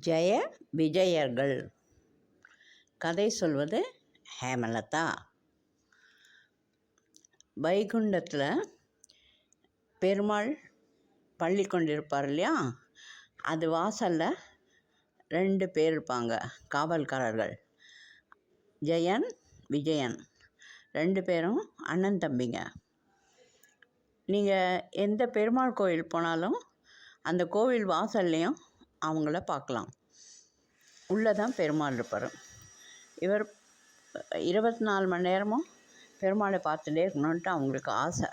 ஜெய விஜயர்கள். கதை சொல்வது ஹேமலதா. வைகுண்டத்தில் பெருமாள் பள்ளி கொண்டிருப்பார் இல்லையா? அது வாசலில் ரெண்டு பேர் இருப்பாங்க காவல்காரர்கள். ஜெயன் விஜயன். ரெண்டு பேரும் அண்ணன் தம்பிங்க. நீங்கள் எந்த பெருமாள் கோயில் போனாலும் அந்த கோவில் வாசல்லையும் அவங்கள பார்க்கலாம். உள்ளே தான் பெருமாள் இருப்பார். இவர் இருபத்தி நாலு மணி நேரமும் பெருமாளை பார்த்துட்டே இருக்கணுன்ட்டு அவங்களுக்கு ஆசை.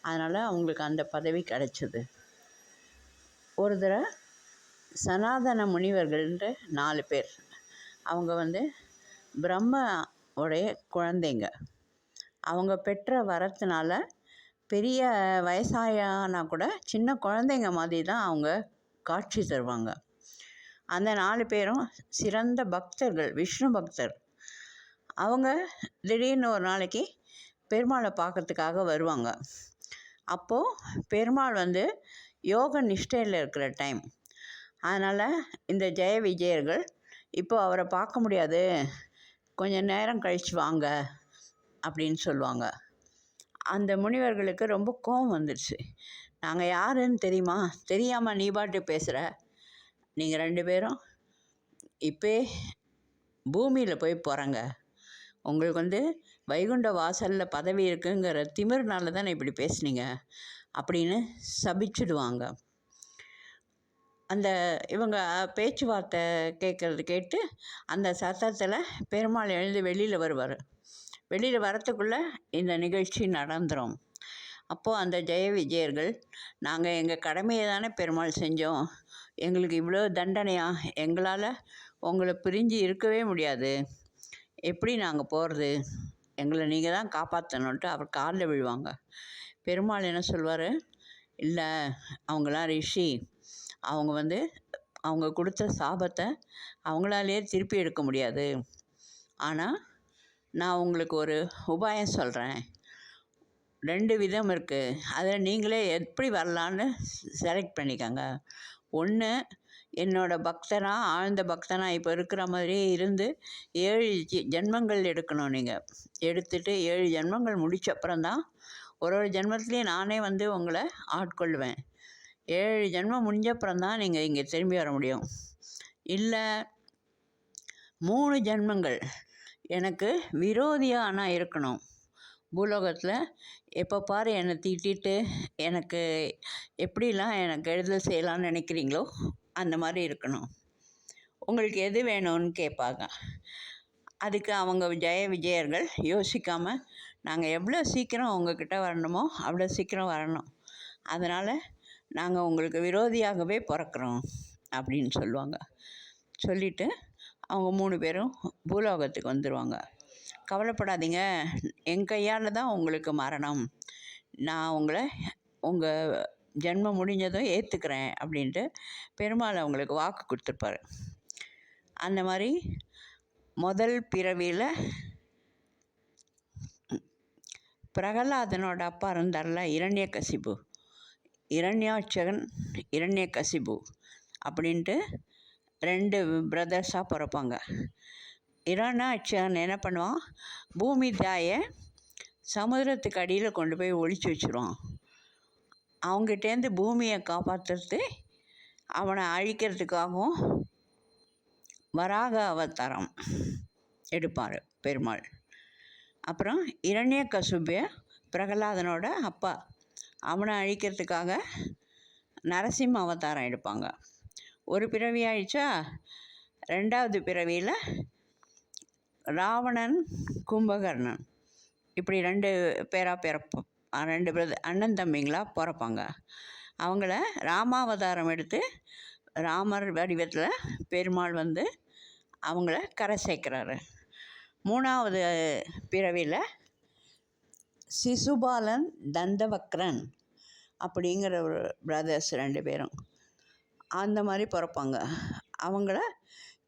அதனால் அவங்களுக்கு அந்த பதவி கிடைச்சிது. ஒரு தடவை சனாதன முனிவர்கள்ன்ற நாலு பேர். அவங்க வந்து பிரம்ம உடைய குழந்தைங்க. அவங்க பெற்ற வரத்தினால பெரிய வயசாயானா கூட சின்ன குழந்தைங்க மாதிரி தான் அவங்க காட்சி தருவாங்க. அந்த நாலு பேரும் சிறந்த பக்தர்கள் விஷ்ணு பக்தர். அவங்க திடீர்னு ஒரு நாளைக்கு பெருமாளை பார்க்கறதுக்காக வருவாங்க. அப்போது பெருமாள் வந்து யோக நிஷ்டையில் இருக்கிற டைம் அதனால் இந்த ஜெய விஜயர்கள் இப்போது அவரை பார்க்க முடியாது. கொஞ்சம் நேரம் கழித்து வாங்க. அப்படின்னு சொல்லுவாங்க. அந்த முனிவர்களுக்கு ரொம்ப கோபம் வந்துடுச்சு நாங்கள் யாருன்னு தெரியுமா? தெரியாமல் நீ பாட்டு பேசுகிற நீங்கள் ரெண்டு பேரும் இப்போ பூமியில் போய் போகிறாங்க உங்களுக்கு வந்து வைகுண்ட வாசலில் பதவி இருக்குங்கிற திமிர்னால தானே இப்படி பேசுனீங்க? அப்படின்னு சபிச்சிடுவாங்க. அந்த இவங்க பேச்சுவார்த்தை கேட்குறது கேட்டு அந்த சத்தத்தில் பெருமாள் எழுந்து வெளியில் வருவார். வெளியில் வரத்துக்குள்ளே இந்த நிகழ்ச்சி நடந்துடும் அப்போது அந்த ஜெய விஜயர்கள் நாங்கள் எங்கள் கடமையை தானே பெருமாள் செஞ்சோம். எங்களுக்கு இவ்வளோ தண்டனையா? எங்களால் உங்களை பிரிஞ்சு இருக்கவே முடியாது. எப்படி நாங்கள் போகிறது எங்களை நீங்கள் தான் காப்பாற்றணுன்ட்டு அவர் காலில் விழுவாங்க. பெருமாள் என்ன சொல்வார்? இல்லை அவங்களாம் ரிஷி. அவங்க வந்து அவங்க கொடுத்த சாபத்தை அவங்களாலேயே திருப்பி எடுக்க முடியாது. ஆனால் நான் உங்களுக்கு ஒரு உபாயம் சொல்கிறேன் ரெண்டு விதம் இருக்குது அதில் நீங்களே எப்படி வரலான்னு செலக்ட் பண்ணிக்கோங்க. ஒன்று என்னோடய பக்தனாக ஆழ்ந்த பக்தனாக இப்போ இருக்கிற மாதிரியே இருந்து ஏழு ஜி ஜென்மங்கள் எடுக்கணும் நீங்கள் எடுத்துட்டு ஏழு ஜென்மங்கள் முடித்த அப்புறம்தான் ஒரு ஒரு ஜென்மத்துலேயும் நானே வந்து உங்களை ஆட்கொள்வேன். ஏழு ஜென்மம் முடிஞ்ச அப்புறம்தான் நீங்கள் இங்கே திரும்பி வர முடியும். இல்லை மூணு ஜென்மங்கள் எனக்கு விரோதியாக ஆனால் இருக்கணும். பூலோகத்தில் எப்போ பார் என்னை திட்டிட்டு எனக்கு எப்படிலாம் எனக்கு கெடுதல் செய்யலான்னு நினைக்கிறீங்களோ அந்த மாதிரி இருக்கணும். உங்களுக்கு எது வேணும்னு கேட்பாங்க. அதுக்கு அவங்க ஜெய விஜயர்கள் யோசிக்காமல் நாங்கள் எவ்வளோ சீக்கிரம் உங்ககிட்ட வரணுமோ அவ்வளோ சீக்கிரம் வரணும். அதனால் நாங்கள் உங்களுக்கு விரோதியாகவே பிறக்கிறோம். அப்படின்னு சொல்லுவாங்க. சொல்லிவிட்டு அவங்க மூணு பேரும் பூலோகத்துக்கு வந்துடுவாங்க கவலைப்படாதீங்க. என் கையால் தான் உங்களுக்கு மரணம். நான் உங்களை உங்கள் ஜென்மம் முடிஞ்சதும் ஏற்றுக்கிறேன் அப்படின்ட்டு பெருமாள் அவங்களுக்கு வாக்கு கொடுத்துருப்பாரு. அந்த மாதிரி முதல் பிறவியில் பிரகலாதனோட அப்பா இருந்தார்ல இரண்ய கசிபு இரண்யாட்சகன் இரண்ய கசிபு அப்படின்ட்டு ரெண்டு பிரதர்ஸாக பிறப்பாங்க. இரண்யாட்சகன் என்ன பண்ணுவான்? பூமி தாயை சமுதிரத்துக்கு அடியில் கொண்டு போய் ஒழிச்சு வச்சுருவான். அவங்ககிட்டேருந்து பூமியை காப்பாற்றுறது அவனை அழிக்கிறதுக்காகவும் வராக அவதாரம் எடுப்பார் பெருமாள். அப்புறம் இரண்ய கசுபிய பிரகலாதனோட அப்பா அவனை அழிக்கிறதுக்காக நரசிம்ம அவதாரம் எடுப்பாங்க. ஒரு பிறவி ஆயிடுச்சா ரெண்டாவது பிறவியில் ராவணன் கும்பகர்ணன். இப்படி ரெண்டு பேராக பிறப்போம் ரெண்டு பிரத அண்ணன் தம்பிங்களாக பிறப்பாங்க. அவங்கள ராமாவதாரம் எடுத்து ராமர் வடிவத்தில் பெருமாள் வந்து அவங்கள கரை சேர்க்குறாரு. மூணாவது பிறவியில் சிசுபாலன் தந்தவக்ரன் அப்படிங்கிற ஒரு பிரதர்ஸ் ரெண்டு பேரும். அந்த மாதிரி பிறப்பாங்க. அவங்கள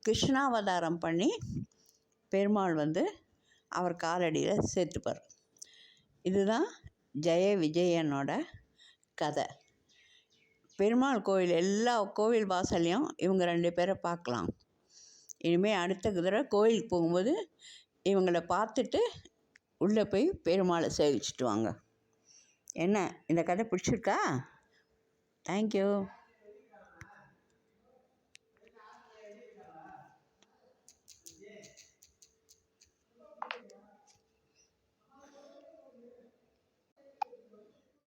கிருஷ்ணாவதாரம் பண்ணி பெருமாள் வந்து அவர் காலடியில் சேர்த்துப்பார் இதுதான் ஜெய விஜயனோட கதை. பெருமாள் கோவில் எல்லா கோவில் வாசல்லையும் இவங்க ரெண்டு பேரை பார்க்கலாம். இனிமேல் அடுத்த தடவை கோயிலுக்கு போகும்போது இவங்கள பார்த்துட்டு உள்ளே போய் பெருமாளை சேவிச்சிட்டு வாங்க. என்ன இந்த கதை பிடிச்சிருக்கா? தேங்க்யூ